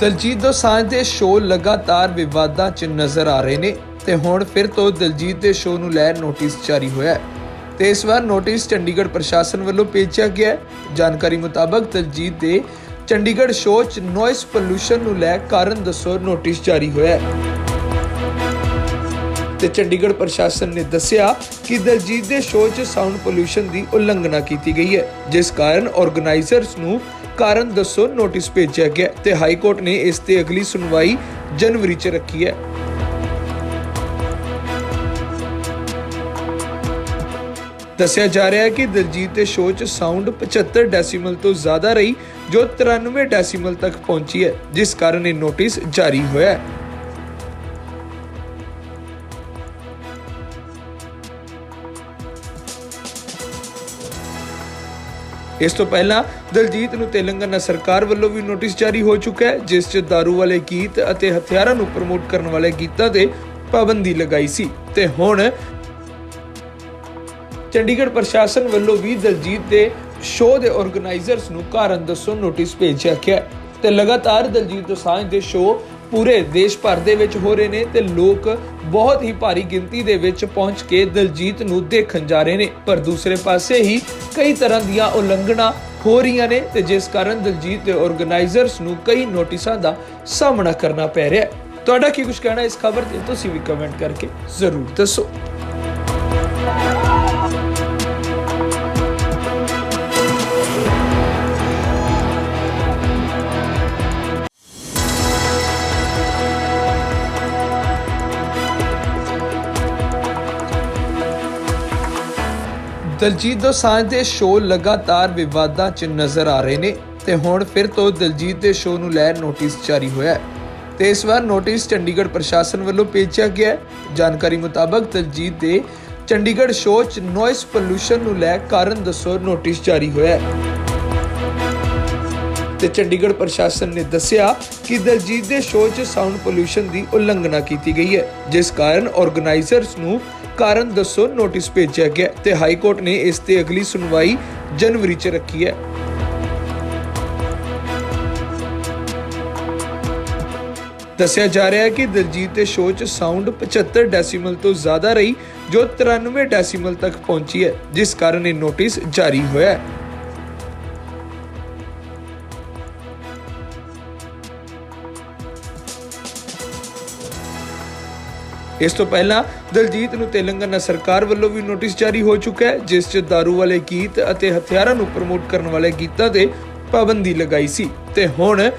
ਦਲਜੀਤ ਦੋਸਾਂਝ ਦੇ ਸ਼ੋਅ ਲਗਾਤਾਰ ਵਿਵਾਦਾਂ 'ਚ ਨਜ਼ਰ ਆ ਰਹੇ ਨੇ ਤੇ ਹੁਣ ਫਿਰ ਤੋਂ ਦਲਜੀਤ ਦੇ ਸ਼ੋਅ ਨੂੰ ਲੈ ਨੋਟਿਸ ਜਾਰੀ ਹੋਇਆ ਹੈ। ਤੇ ਇਸ ਵਾਰ ਨੋਟਿਸ ਚੰਡੀਗੜ੍ਹ ਪ੍ਰਸ਼ਾਸਨ ਵੱਲੋਂ ਭੇਜਿਆ ਗਿਆ ਹੈ। ਜਾਣਕਾਰੀ ਮੁਤਾਬਕ ਦਲਜੀਤ ਦੇ ਚੰਡੀਗੜ੍ਹ ਸ਼ੋਅ 'ਚ ਨੋਇਸ ਪੋਲੂਸ਼ਨ ਨੂੰ ਲੈ ਕਾਰਨ ਦੱਸੋ ਨੋਟਿਸ ਜਾਰੀ ਹੋਇਆ ਹੈ। ਤੇ ਚੰਡੀਗੜ੍ਹ ਪ੍ਰਸ਼ਾਸਨ ਨੇ ਦੱਸਿਆ ਕਿ ਦਲਜੀਤ ਦੇ ਸ਼ੋਅ 'ਚ ਸਾਊਂਡ ਪੋਲੂਸ਼ਨ ਦੀ ਉਲੰਘਣਾ ਕੀਤੀ ਗਈ ਹੈ, ਜਿਸ ਕਾਰਨ ਆਰਗੇਨਾਈਜ਼ਰਸ ਨੂੰ ਕਾਰਨ ਦੱਸੋ ਨੋਟਿਸ ਭੇਜਿਆ ਗਿਆ ਤੇ ਹਾਈ ਕੋਰਟ ਨੇ ਇਸ ਤੇ ਅਗਲੀ ਸੁਣਵਾਈ ਜਨਵਰੀ 'ਚ ਰੱਖੀ ਹੈ। ਦੱਸਿਆ ਜਾ ਰਿਹਾ ਹੈ ਕਿ ਦਲਜੀਤ ਦੇ ਸ਼ੋਅ 'ਚ ਸਾਊਂਡ 75 ਡੈਸੀਮਲ ਤੋਂ ਜ਼ਿਆਦਾ ਰਹੀ, ਜੋ 93 ਡੈਸੀਮਲ ਤੱਕ ਪਹੁੰਚੀ ਹੈ, ਜਿਸ ਕਾਰਨ ਇਹ ਨੋਟਿਸ ਜਾਰੀ ਹੋਇਆ ਹੈ। ਇਸ ਤੋਂ ਪਹਿਲਾਂ ਦਲਜੀਤ ਨੂੰ ਤੇਲੰਗਾਨਾ ਸਰਕਾਰ ਵੱਲੋਂ ਵੀ ਨੋਟਿਸ ਜਾਰੀ ਹੋ ਚੁੱਕਾ ਹੈ, ਜਿਸ 'ਚ दारू ਵਾਲੇ ਗੀਤ ਅਤੇ ਹਥਿਆਰਾਂ ਨੂੰ ਪ੍ਰਮੋਟ ਕਰਨ ਵਾਲੇ ਗੀਤਾਂ ਤੇ ਪਾਬੰਦੀ ਲਗਾਈ ਸੀ। ਤੇ ਹੁਣ ਚੰਡੀਗੜ੍ਹ ਪ੍ਰਸ਼ਾਸਨ ਵੱਲੋਂ ਵੀ ਦਲਜੀਤ ਦੇ ਸ਼ੋਅ ਦੇ ਆਰਗੇਨਾਈਜ਼ਰਸ ਨੂੰ ਕਾਰਨ ਦੱਸੋ ਨੋਟਿਸ ਭੇਜਿਆ ਗਿਆ ਤੇ ਲਗਾਤਾਰ ਦਲਜੀਤ ਦੋਸਾਂਝ ਦੇ ਸ਼ੋਅ ਪੂਰੇ ਦੇਸ਼ ਭਰ ਦੇ ਵਿੱਚ ਹੋ ਰਹੇ ਨੇ ਤੇ ਲੋਕ ਬਹੁਤ ਹੀ ਭਾਰੀ ਗਿਣਤੀ ਦੇ ਵਿੱਚ ਪਹੁੰਚ ਕੇ ਦਲਜੀਤ ਨੂੰ ਦੇਖਣ ਜਾ ਰਹੇ ਨੇ। ਪਰ ਦੂਸਰੇ ਪਾਸੇ ਹੀ ਕਈ ਤਰ੍ਹਾਂ ਦੀਆਂ ਉਲੰਘਣਾ ਹੋ ਰਹੀਆਂ ਨੇ ਤੇ ਜਿਸ ਕਾਰਨ ਦਲਜੀਤ ਦੇ ਆਰਗੇਨਾਈਜ਼ਰਸ ਨੂੰ ਕਈ ਨੋਟਿਸਾਂ ਦਾ ਸਾਹਮਣਾ ਕਰਨਾ ਪੈ ਰਿਹਾ ਹੈ। ਤੁਹਾਡਾ ਕੀ ਕੁਝ ਕਹਿਣਾ ਇਸ ਖਬਰ ਤੇ, ਤੁਸੀਂ ਵੀ ਕਮੈਂਟ ਕਰਕੇ ਜ਼ਰੂਰ ਦੱਸੋ। ਦਲਜੀਤ ਦੋਸਾਂਝ ਦੇ ਸ਼ੋਅ ਲਗਾਤਾਰ ਵਿਵਾਦਾਂ 'ਚ ਨਜ਼ਰ ਆ ਰਹੇ ਨੇ ਤੇ ਹੁਣ ਫਿਰ ਤੋਂ ਦਲਜੀਤ ਦੇ ਸ਼ੋਅ ਨੂੰ ਲੈ ਨੋਟਿਸ ਜਾਰੀ ਹੋਇਆ ਹੈ। ਤੇ ਇਸ ਵਾਰ ਨੋਟਿਸ ਚੰਡੀਗੜ੍ਹ ਪ੍ਰਸ਼ਾਸਨ ਵੱਲੋਂ ਭੇਜਿਆ ਗਿਆ ਹੈ। ਜਾਣਕਾਰੀ ਮੁਤਾਬਕ ਦਲਜੀਤ ਦੇ ਚੰਡੀਗੜ੍ਹ ਸ਼ੋਅ 'ਚ ਨੋਇਸ ਪੋਲੂਸ਼ਨ ਨੂੰ ਲੈ ਕਾਰਨ ਦੱਸੋ ਨੋਟਿਸ ਜਾਰੀ ਹੋਇਆ ਹੈ। ਤੇ ਚੰਡੀਗੜ੍ਹ ਪ੍ਰਸ਼ਾਸਨ ਨੇ ਦੱਸਿਆ ਕਿ ਦਲਜੀਤ ਦੇ ਸ਼ੋਅ 'ਚ ਸਾਊਂਡ ਪੋਲੂਸ਼ਨ ਦੀ ਉਲੰਘਣਾ ਕੀਤੀ ਗਈ ਹੈ, ਜਿਸ ਕਾਰਨ ਆਰਗੇਨਾਈਜ਼ਰਸ ਨੂੰ ਕਾਰਨ ਦੱਸੋ ਨੋਟਿਸ ਭੇਜਿਆ ਗਿਆ ਤੇ ਹਾਈ ਕੋਰਟ ਨੇ ਇਸ ਤੇ ਅਗਲੀ ਸੁਣਵਾਈ ਜਨਵਰੀ 'ਚ ਰੱਖੀ ਹੈ। ਦੱਸਿਆ ਜਾ ਰਿਹਾ ਹੈ ਕਿ ਦਲਜੀਤ ਦੇ ਸ਼ੋਅ 'ਚ ਸਾਊਂਡ 75 ਡੈਸੀਮਲ ਤੋਂ ਜ਼ਿਆਦਾ ਰਹੀ, ਜੋ 93 ਡੈਸੀਮਲ ਤੱਕ ਪਹੁੰਚੀ ਹੈ, ਜਿਸ ਕਾਰਨ ਇਹ ਨੋਟਿਸ ਜਾਰੀ ਹੋਇਆ ਹੈ। ਇਸ ਤੋਂ ਪਹਿਲਾਂ ਦਲਜੀਤ ਨੂੰ ਤੇਲੰਗਾਨਾ ਸਰਕਾਰ ਵੱਲੋਂ ਵੀ ਨੋਟਿਸ ਜਾਰੀ ਹੋ ਚੁੱਕਾ ਹੈ, ਜਿਸ 'ਚ दारू ਵਾਲੇ ਗੀਤ ਅਤੇ ਹਥਿਆਰਾਂ ਨੂੰ ਪ੍ਰਮੋਟ ਕਰਨ ਵਾਲੇ ਗੀਤਾਂ ਤੇ ਪਾਬੰਦੀ ਲਗਾਈ ਸੀ। ਤੇ ਹੁਣ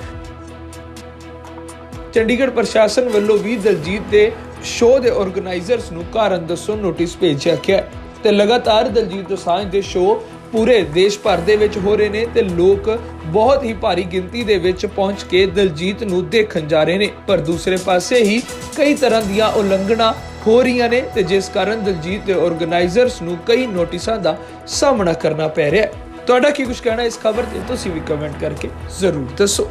ਚੰਡੀਗੜ੍ਹ ਪ੍ਰਸ਼ਾਸਨ ਵੱਲੋਂ ਵੀ ਦਲਜੀਤ ਦੇ ਸ਼ੋਅ ਦੇ ਆਰਗੇਨਾਈਜ਼ਰਸ ਨੂੰ ਕਾਰਨ ਦੱਸੋ ਨੋਟਿਸ ਭੇਜਿਆ ਗਿਆ ਤੇ ਲਗਾਤਾਰ ਦਲਜੀਤ ਦੋਸਾਂਝ ਦੇ ਸ਼ੋਅ ਪੂਰੇ ਦੇਸ਼ ਭਰ ਦੇ ਵਿੱਚ ਹੋ ਰਹੇ ਨੇ ਤੇ ਲੋਕ ਬਹੁਤ ਹੀ ਭਾਰੀ ਗਿਣਤੀ ਦੇ ਵਿੱਚ ਪਹੁੰਚ ਕੇ ਦਲਜੀਤ ਨੂੰ ਦੇਖਣ ਜਾ ਰਹੇ ਨੇ। ਪਰ ਦੂਸਰੇ ਪਾਸੇ ਹੀ ਕਈ ਤਰ੍ਹਾਂ ਦੀਆਂ ਉਲੰਘਣਾ ਹੋ ਰਹੀਆਂ ਨੇ ਤੇ ਜਿਸ ਕਾਰਨ ਦਲਜੀਤ ਦੇ ਆਰਗੇਨਾਈਜ਼ਰਸ ਨੂੰ ਕਈ ਨੋਟਿਸਾਂ ਦਾ ਸਾਹਮਣਾ ਕਰਨਾ ਪੈ ਰਿਹਾ ਹੈ। ਤੁਹਾਡਾ ਕੀ ਕੁਝ ਕਹਿਣਾ ਇਸ ਖਬਰ ਤੇ, ਤੁਸੀਂ ਵੀ ਕਮੈਂਟ ਕਰਕੇ ਜ਼ਰੂਰ ਦੱਸੋ।